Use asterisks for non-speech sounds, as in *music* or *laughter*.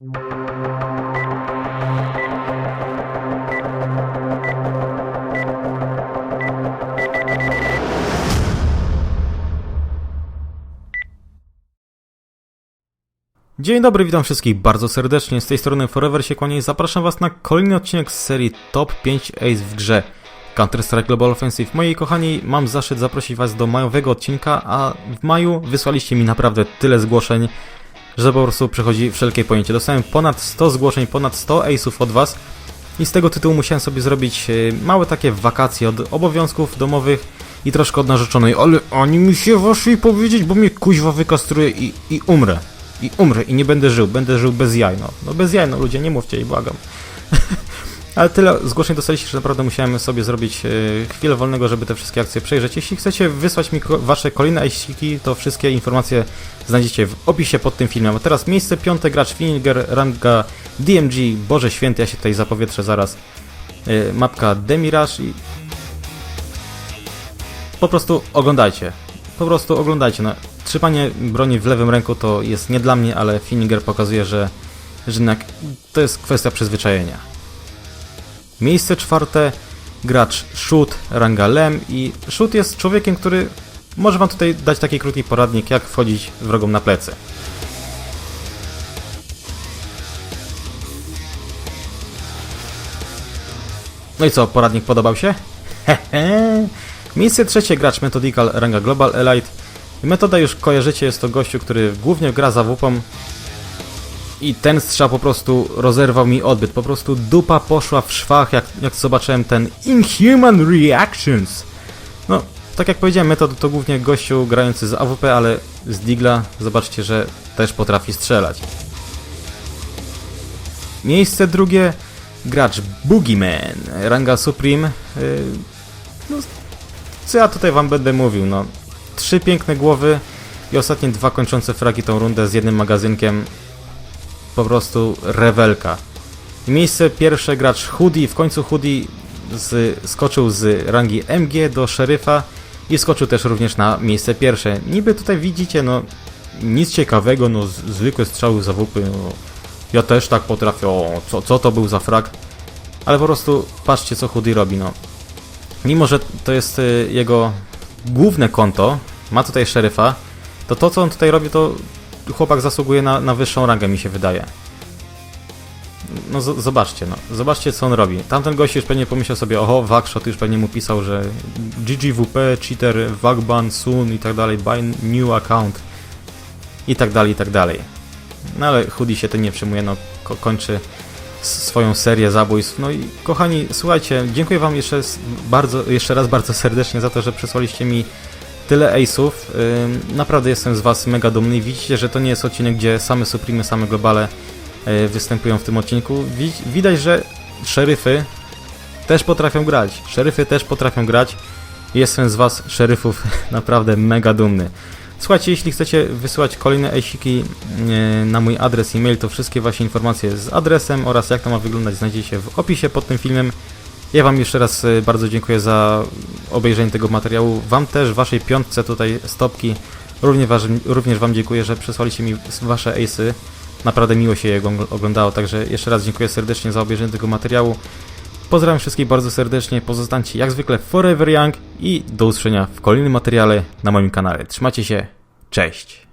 Dzień dobry, witam wszystkich bardzo serdecznie. Z tej strony Forever się kłania i zapraszam Was na kolejny odcinek z serii Top 5 Ace w grze Counter-Strike Global Offensive. Moi kochani, mam zaszczyt zaprosić Was do majowego odcinka, a w maju wysłaliście mi naprawdę tyle zgłoszeń, że po prostu przechodzi wszelkie pojęcie. Dostałem ponad 100 zgłoszeń, ponad 100 ace'ów od Was i z tego tytułu musiałem sobie zrobić e, małe takie wakacje od obowiązków domowych i troszkę od narzeczonej, ale ani mi się waszej powiedzieć, bo mnie kuźwa wykastruje i, i umrę. I umrę i nie będę żył, będę żył bez jaj, no. Bez jaj, no ludzie, nie mówcie i błagam. *laughs* Ale tyle zgłoszeń dostaliście, że naprawdę musiałem sobie zrobić e, chwilę wolnego, żeby te wszystkie akcje przejrzeć. Jeśli chcecie wysłać mi wasze kolejne ajściki, to wszystkie informacje znajdziecie w opisie pod tym filmem. A teraz miejsce piąte, gracz Finger, ranga DMG, Boże Święty, ja się tutaj zapowietrzę zaraz. E, mapka Demirage i... Po prostu oglądajcie. Po prostu oglądajcie. No, trzymanie broni w lewym ręku to jest nie dla mnie, ale Fininger pokazuje, że, że jednak to jest kwestia przyzwyczajenia. Miejsce czwarte, gracz Shoot, ranga Lem i Shoot jest człowiekiem, który może wam tutaj dać taki krótki poradnik, jak wchodzić wrogom na plecy. No i co, poradnik podobał się? Miejsce trzecie, gracz Methodical, ranga Global Elite. Metoda już kojarzycie, jest to gościu, który głównie gra za wupą i ten strzał po prostu rozerwał mi odbyt. Po prostu dupa poszła w szwach, jak, jak zobaczyłem ten Inhuman Reactions. No, tak jak powiedziałem, metod to głównie gościu grający z AWP, ale z Digla zobaczcie, że też potrafi strzelać. Miejsce drugie, gracz Boogeyman, ranga Supreme. Yy, no, co ja tutaj wam będę mówił, no. Trzy piękne głowy i ostatnie dwa kończące fragi tą rundę z jednym magazynkiem. Po prostu rewelka. Miejsce pierwsze gracz Hoodie, w końcu Hoodie z, skoczył z rangi MG do szeryfa i skoczył też również na miejsce pierwsze. Niby tutaj widzicie, no nic ciekawego, no zwykłe strzały za wupy, no. Ja też tak potrafię, o, co, co to był za frag? Ale po prostu patrzcie co Hoodie robi, no. Mimo, że to jest y, jego główne konto, ma tutaj szeryfa, to to co on tutaj robi, to chłopak zasługuje na, na wyższą rangę, mi się wydaje. No z- zobaczcie, no. Zobaczcie co on robi. Tamten gość już pewnie pomyślał sobie, oho, Wagshot już pewnie mu pisał, że GGWP, cheater, Wagban, soon i tak dalej, buy new account i tak dalej, i tak dalej. No ale Hoodie się tym nie przejmuje, no ko- kończy swoją serię zabójstw. No i kochani, słuchajcie, dziękuję wam jeszcze, bardzo, jeszcze raz bardzo serdecznie za to, że przysłaliście mi tyle ace'ów. Naprawdę jestem z was mega dumny widzicie, że to nie jest odcinek, gdzie same Supreme, same globale y, występują w tym odcinku. Wi- Widać, że szeryfy też potrafią grać. Szeryfy też potrafią grać. Jestem z was, szeryfów, *laughs* naprawdę mega dumny. Słuchajcie, jeśli chcecie wysyłać kolejne ejsiki e, na mój adres e-mail, to wszystkie właśnie informacje z adresem oraz jak to ma wyglądać znajdziecie w opisie pod tym filmem. Ja Wam jeszcze raz e, bardzo dziękuję za obejrzenie tego materiału. Wam też, Waszej piątce tutaj stopki, również, również Wam dziękuję, że przesłaliście mi Wasze ace'y. Naprawdę miło się je ogl- oglądało, także jeszcze raz dziękuję serdecznie za obejrzenie tego materiału. Pozdrawiam wszystkich bardzo serdecznie, pozostańcie jak zwykle forever young i do usłyszenia w kolejnym materiale na moim kanale. Trzymajcie się, cześć!